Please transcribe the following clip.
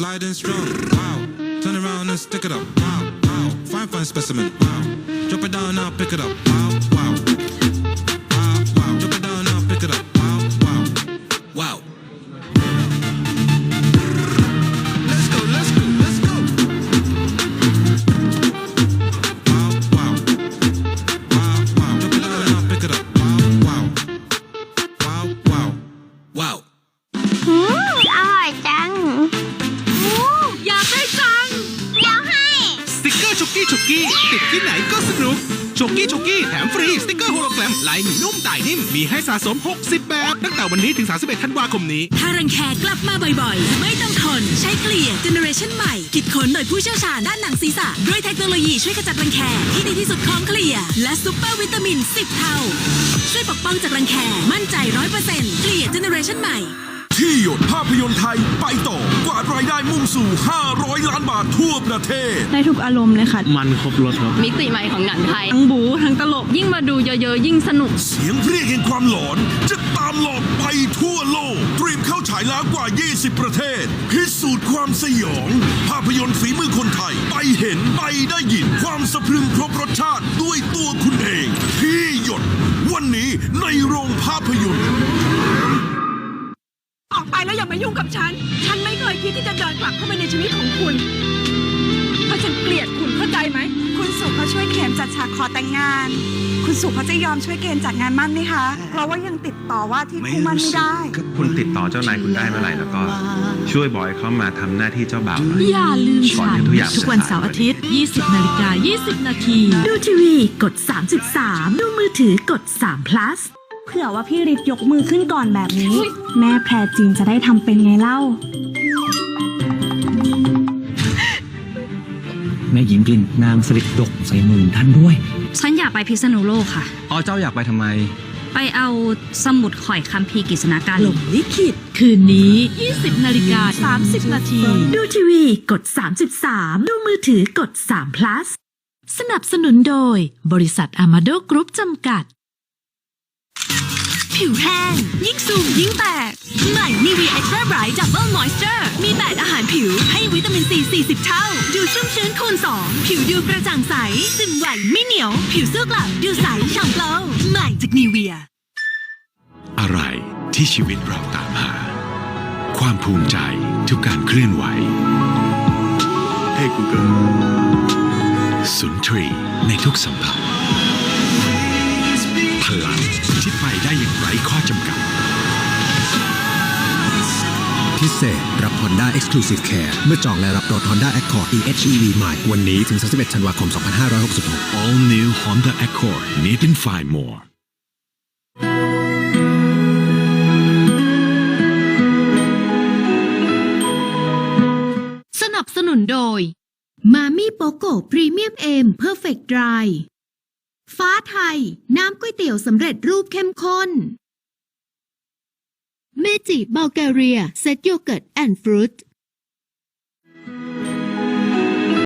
sliding strong. Wow. Turn around and stick it up. Wow. Wow. Fine, fine specimen. Wow. Drop it down now, pick it up. Wow. Wow. กกี้ ติดที่ไหนก็สนุกชกกี้ชกกี้แถมฟรี สติกเกอร์โฮโลแกรมลายหมีนุ่มต่ายนิ่ม มีให้สะสม 60 แบบ ตั้งแต่วันนี้ถึง 31 ธันวาคมนี้ ถ้ารังแคกลับมาบ่อยๆ ไม่ต้องทน ใช้เกลี่ยเจเนอเรชันใหม่ คิดค้นโดยผู้เชี่ยวชาญด้านหนังศีรษะ ด้วยเทคโนโลยีช่วยขจัดรังแคที่ดีที่สุดของเกลี่ย และซูเปอร์วิตามิน 10 เท่า ช่วยปกป้องจากรังแคมั่นใจ 100%เกลี่ยเจเนอเรชันใหม่ ที่หยดภาพยนตร์ไทยไปต่อกวาดรายได้มุ่งสู่ 500 ล้านบาททั่วประเทศ ได้ทุกอารมณ์เลยค่ะ มันครบรถครับ มิติใหม่ของหนังไทย ทั้งบู๊ทั้งตลก ยิ่งมาดูเยอะๆ ยิ่งสนุก เสียงเพรียกแห่งความหลอน จะตามหลอกไปทั่วโลกเตรียมเข้าฉายแล้วกว่า 20 ประเทศ พิสูจน์ความสยอง ภาพยนตร์ฝีมือคนไทย ไปเห็นไปได้ยินความสะพรึงครบรสชาติด้วยตัวคุณเอง ที่หยด วันนี้ในโรงภาพยนตร์ มายุ่งกับฉัน ฉันไม่เคยคิดที่จะเดินกลับเข้ามาในชีวิตของคุณ เพราะฉันเกลียดคุณเข้าใจไหม คุณสุเขาช่วยเข็มจัดฉากขอแต่งงาน คุณสุเขาจะยอมช่วยเกณฑ์จัดงานมั่นไหมคะ เพราะว่ายังติดต่อว่าที่คู่มั่นไม่ได้ก็คุณติดต่อเจ้านายคุณได้เมื่อไหร่แล้วก็ ช่วยบอยเขามาทำหน้าที่เจ้าบ่าวหน่อย อย่าลืมก่อนฉันที่ทุกอย่างทุกวันเสาร์อาทิตย์ 20 นาฬิกา 20 นาที ดูทีวี กด 33 ดูมือถือกด3 plus เผื่อว่าพี่ฤทธิ์ยกมือขึ้นก่อนแบบนี้ แม่แพรจีนจะได้ทำเป็นไงเล่า แม่หญิงกลิ่นนางสลิดดกใส่มือท่านด้วย ฉันอยากไปพิษณุโลกค่ะ อ๋อเจ้าอยากไปทำไม ไปเอาสมุดข่อยคัมภีร์กฤษณาการลงลิขิตคืนนี้ 20 นาฬิกา 30 นาที ดูทีวีกด 33 ดูมือถือกด3 plus สนับสนุนโดย บริษัทอามาโดกรุ๊ปจำกัด ผิวแห้ง ยิ่งสูงยิ่งแตก ใหม่นีวีเอ็กซ์ตร้าไบรท์ดับเบิลมอยส์เจอร์มี8อาหารผิวให้วิตามินซี 40 เท่า ดูชุ่มชื้นคูณ 2 ผิวดูกระจ่างใส ซึมไหวไม่เหนียว ผิวสู้กลับ ดูใสฉ่ำโกลว์ใหม่จากนีเวียอะไรที่ชีวิตเราตามหา ความภูมิใจทุกการเคลื่อนไหวให้ Google สุนทรีในทุกสัมผัส ได้อย่างไร้ข้อจำกัด พิเศษ รับ Honda Exclusive Care เมื่อจองและรับรถ Honda Accord EHEV ใหม่ วันนี้ถึง 31 ธันวาคม 2566 All new Honda Accord Need and Find More สนับสนุนโดย มามี่โปโกพรีเมียมเอ็มเพอร์เฟกต์ดราย ฟ้าไทย น้ำก๋วยเตี๋ยวสำเร็จรูปเข้มข้น เมจิบัลแกเรีย เซตโยเกิร์ตแอนด์ฟรุต